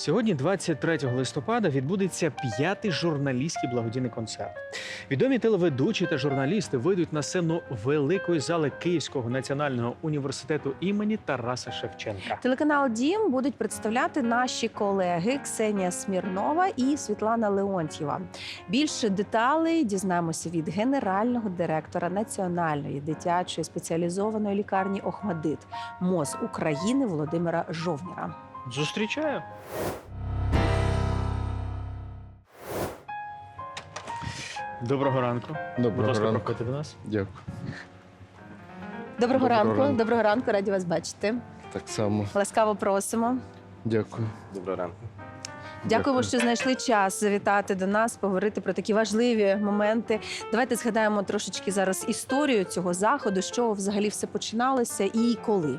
Сьогодні, 23 листопада, відбудеться п'ятий журналістський благодійний концерт. Відомі телеведучі та журналісти вийдуть на сцену великої зали Київського національного університету імені Тараса Шевченка. Телеканал Дім будуть представляти наші колеги Ксенія Смірнова і Світлана Леонтьєва. Більше деталей дізнаємося від генерального директора Національної дитячої спеціалізованої лікарні Охмадит МОЗ України Володимира Жовніра. Зустрічаю. Доброго ранку. Будь Доброго ласка, ранку. проходьте до нас. Дякую. Доброго, Доброго ранку. ранку. Доброго ранку, раді вас бачити. Так само. Ласкаво просимо. Дякую. Доброго ранку. Дякуємо, що знайшли час завітати до нас, поговорити про такі важливі моменти. Давайте згадаємо трошечки зараз історію цього заходу, що взагалі все починалося і коли.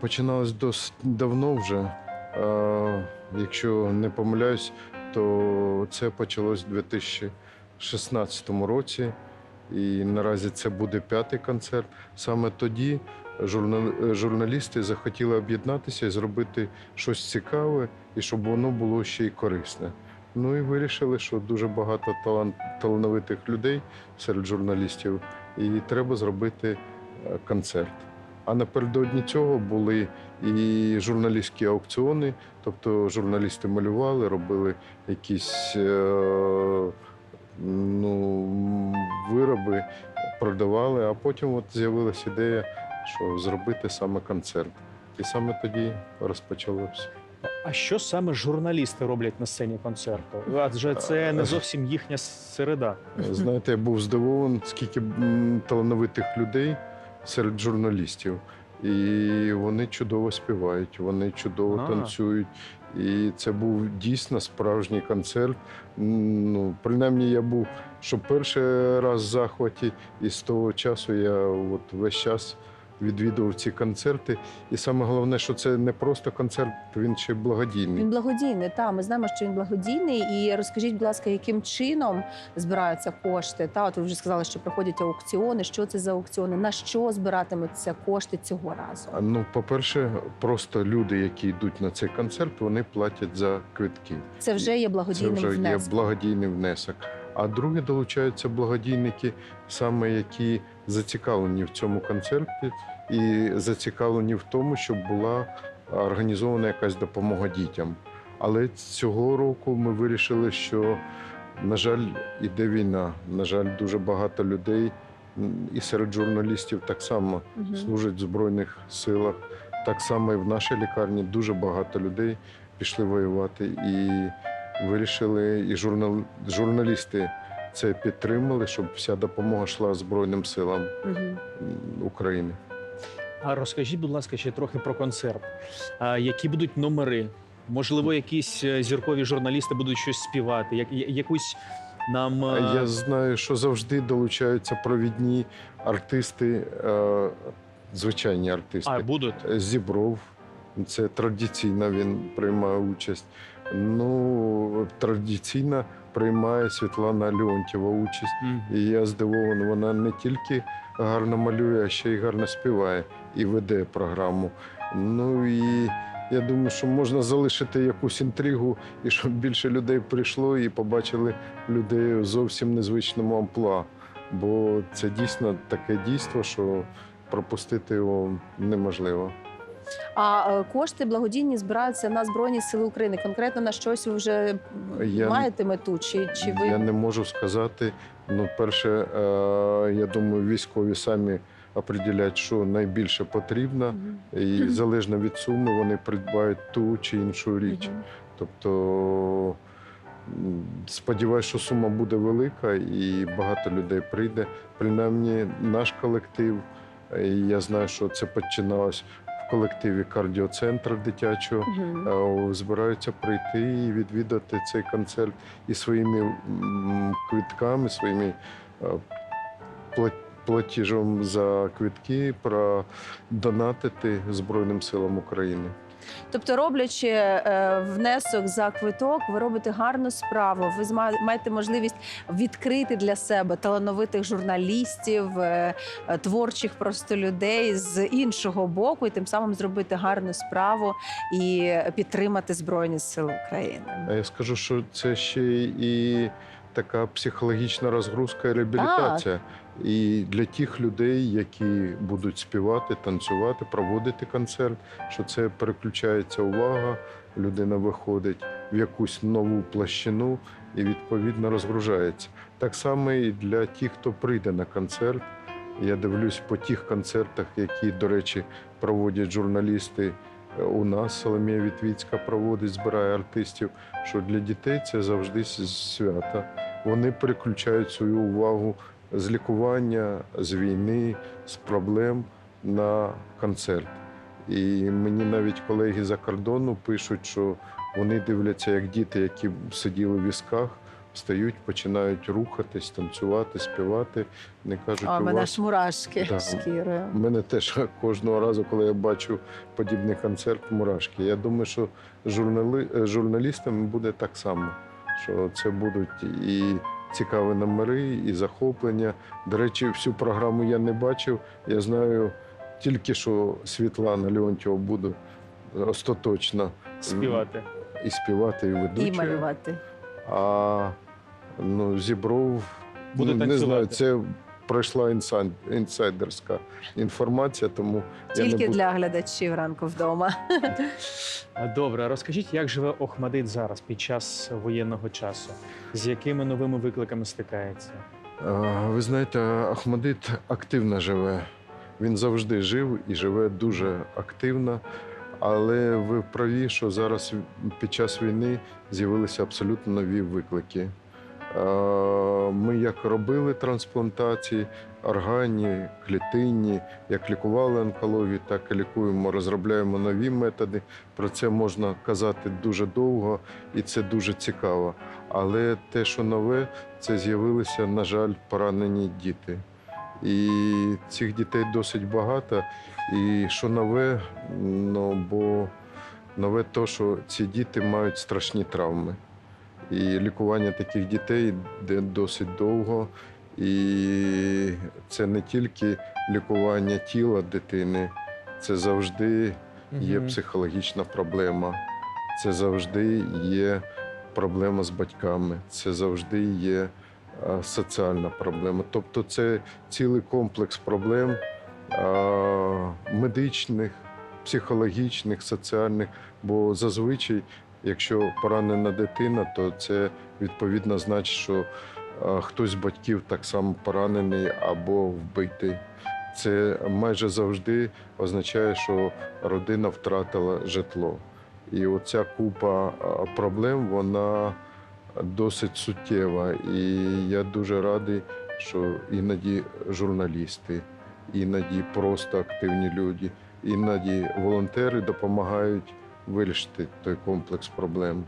Починалось досить давно вже. Якщо не помиляюсь, то це почалось у 2016 році. І наразі це буде п'ятий концерт. Саме тоді журналісти захотіли об'єднатися і зробити щось цікаве, і щоб воно було ще й корисне. Ну і вирішили, що дуже багато талант, талановитих людей серед журналістів, і треба зробити е, концерт. А напередодні цього були і журналістські аукціони, тобто журналісти малювали, робили якісь е, ну, вироби, продавали, а потім от з'явилася ідея, що зробити саме концерт. І саме тоді розпочалося. А що саме журналісти роблять на сцені концерту? Адже це не зовсім їхня середа. Знаєте, я був здивований, скільки талановитих людей серед журналістів. І вони чудово співають, вони чудово А. танцюють. І це був дійсно справжній концерт. Ну, принаймні, я був, що перший раз в захваті, і з того часу я от весь час відвідував ці концерти. І саме головне, що це не просто концерт, він ще благодійний. Він благодійний. Та ми знаємо, що він благодійний. І розкажіть, будь ласка, яким чином збираються кошти? Та от ви вже сказали, що проходять аукціони. Що це за аукціони? На що збиратимуться кошти цього разу? Ну, по-перше, просто люди, які йдуть на цей концерт, вони платять за квитки. Це вже є Це благодійним вже є благодійний внесок. А друге долучаються благодійники, саме які зацікавлені в цьому концерті і зацікавлені в тому, щоб була організована якась допомога дітям. Але цього року ми вирішили, що, на жаль, іде війна. На жаль, дуже багато людей і серед журналістів так само Мгм. служать в Збройних силах. Так само і в нашій лікарні дуже багато людей пішли воювати і вирішили, і журнал, журналісти це підтримали, щоб вся допомога йшла Збройним силам м, України. А розкажіть, будь ласка, ще трохи про концерт. А, які будуть номери? Можливо, якісь е, зіркові журналісти будуть щось співати, як, якусь нам. Е, Я знаю, що завжди долучаються провідні артисти, е, звичайні артисти. А, будуть. Зібров. Це традиційно він приймає участь. Ну, традиційно приймає Світлана Леонтьєва участь. І я здивований, вона не тільки гарно малює, а ще й гарно співає і веде програму. Ну і я думаю, що можна залишити якусь інтригу, і щоб більше людей прийшло і побачили людей у зовсім незвичному амплуа. Бо це дійсно таке дійство, що пропустити його неможливо. А е, кошти благодійні збираються на збройні сили України. Конкретно на щось ви вже Я- маєте мету? Чи, чи ви Я не можу сказати. Ну, перше, е, я думаю, військові самі определять, що найбільше потрібно. І залежно від суми вони придбають ту чи іншу річ. Тобто сподіваюся, що сума буде велика і багато людей прийде. Принаймні, наш колектив. і Я знаю, що це починалось в колективі кардіоцентру дитячого. Е, Збираються прийти і відвідати цей концерт і своїми квітками, квитками, своїми платіжом пла- платіжем за квитки продонатити Збройним силам України. Тобто, роблячи е, внесок за квиток, ви робите гарну справу. Ви маєте можливість відкрити для себе талановитих журналістів, е, е, творчих просто людей з іншого боку, і тим самим зробити гарну справу і підтримати Збройні Сили України. Я скажу, що це ще і така психологічна розгрузка і реабілітація. І для тих людей, які будуть співати, танцювати, проводити концерт, що це переключається увага, людина виходить в якусь нову площину і відповідно розгружається. Так само і для тих, хто прийде на концерт. Я дивлюсь по тих концертах, які, до речі, проводять журналісти е, у нас. Соломія Вітвіцька проводить, збирає артистів. Що для дітей це завжди свято. Вони переключають свою увагу з лікування, з війни, з проблем на концерт. І мені навіть колеги за кордону пишуть, що вони дивляться, як діти, які сиділи в візках, встають, починають рухатись, танцювати, співати. Не кажуть, А у мене вас ж мурашки Да. шкірою. у мене теж кожного разу, коли я бачу подібний концерт, мурашки. Я думаю, що журнали... журналістам буде так само, що це будуть і цікаві номери, і захоплення. До речі, всю програму я не бачив. Я знаю тільки, що Світлана Леонтьєва буде остаточно Співати. і співати, і І малювати. А ну, Зібров, Буде ну, не знаю, це пройшла інсайдерська інформація, тому я не Тільки буду. для глядачів ранку вдома. Добре, розкажіть, як живе Охмадит зараз під час воєнного часу? З якими новими викликами стикається? Ви знаєте, Ахмадит активно живе. Він завжди жив і живе дуже активно. Але ви праві, що зараз під час війни з'явилися абсолютно нові виклики. Ми як робили трансплантації, органні, клітинні, як лікували онкологію, так і лікуємо, розробляємо нові методи. Про це можна казати дуже довго і це дуже цікаво. Але те, що нове, це з'явилися, на жаль, поранені діти. І цих дітей досить багато. І що нове, ну бо нове то, що ці діти мають страшні травми. І лікування таких дітей йде досить довго. І це не тільки лікування тіла дитини, це завжди є психологічна проблема, це завжди є проблема з батьками, це завжди є е, соціальна проблема. Тобто це цілий комплекс проблем е, медичних, психологічних, соціальних. Бо зазвичай, якщо поранена дитина, то це відповідно значить, що е, хтось з батьків так само поранений або вбитий. Це майже завжди означає, що родина втратила житло. І оця купа проблем, вона досить суттєва. І я дуже радий, що іноді журналісти, іноді просто активні люди, іноді волонтери допомагають вирішити той комплекс проблем.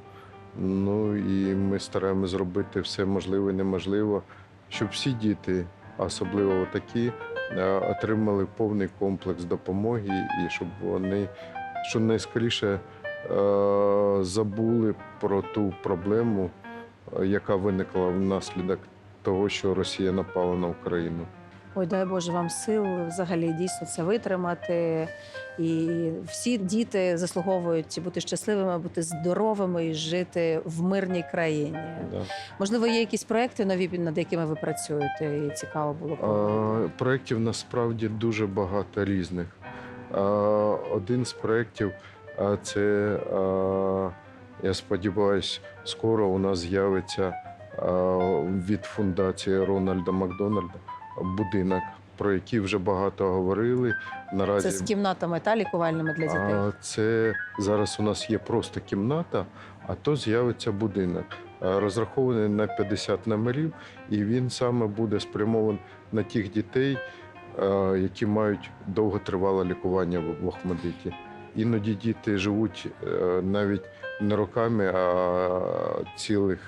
Ну і ми стараємося зробити все можливе і неможливе, щоб всі діти, особливо такі, е, отримали повний комплекс допомоги, і щоб вони що найскоріше е, забули про ту проблему, е, яка виникла внаслідок того, що Росія напала на Україну. Ой, дай Боже вам сил взагалі дійсно це витримати. І всі діти заслуговують бути щасливими, бути здоровими і жити в мирній країні. Да. Можливо, є якісь проекти нові, над якими ви працюєте, і цікаво було б. Е, Проєктів насправді дуже багато різних. Е, Один з проєктів це, е, я сподіваюся, скоро у нас з'явиться від фундації Рональда Макдональда будинок, про який вже багато говорили. Наразі Це з кімнатами та лікувальними для дітей. а, Це зараз у нас є просто кімната, а то з'явиться будинок. Розрахований на 50 номерів, і він саме буде спрямований на тих дітей, які мають довготривале лікування в- Охмадиті. Іноді діти живуть е, навіть не роками, а цілих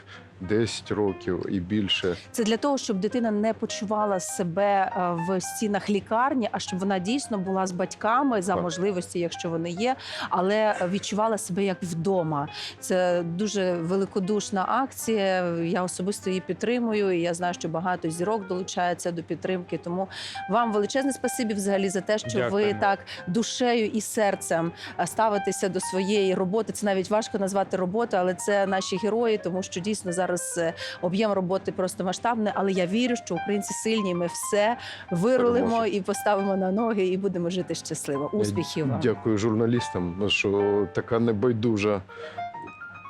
10 років і більше. Це для того, щоб дитина не почувала себе е, в стінах лікарні, а щоб вона дійсно була з батьками за Так. можливості, якщо вони є, але відчувала себе як вдома. Це дуже великодушна акція. Я особисто її підтримую. І я знаю, що багато зірок долучаються до підтримки. Тому вам величезне спасибі взагалі за те, що ви так душею і серцем е, ставитеся до своєї роботи. Це навіть важко назвати роботою, але це наші герої, тому що дійсно зараз е, об'єм роботи просто масштабний. Але я вірю, що українці сильні. Ми все вирулимо і поставимо на ноги, і будемо жити щасливо. Успіхів вам! Дякую журналістам, що така небайдужа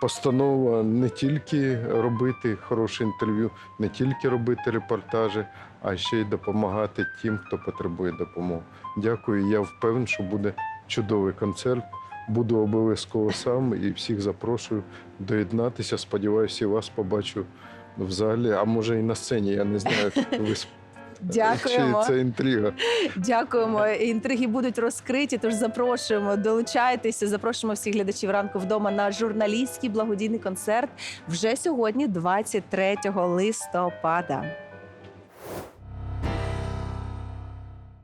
постанова не тільки робити хороше інтерв'ю, не тільки робити репортажі, а ще й допомагати тим, хто потребує допомоги. Дякую. Я впевнений, що буде чудовий концерт. Буду обов'язково сам і всіх запрошую доєднатися. Сподіваюся, вас побачу в залі, а може і на сцені. Я не знаю, ви Дякуємо. чи це інтрига. Дякуємо. Інтриги будуть розкриті. Тож запрошуємо, долучайтеся. Запрошуємо всіх глядачів ранку вдома на журналістський благодійний концерт вже сьогодні, 23 листопада.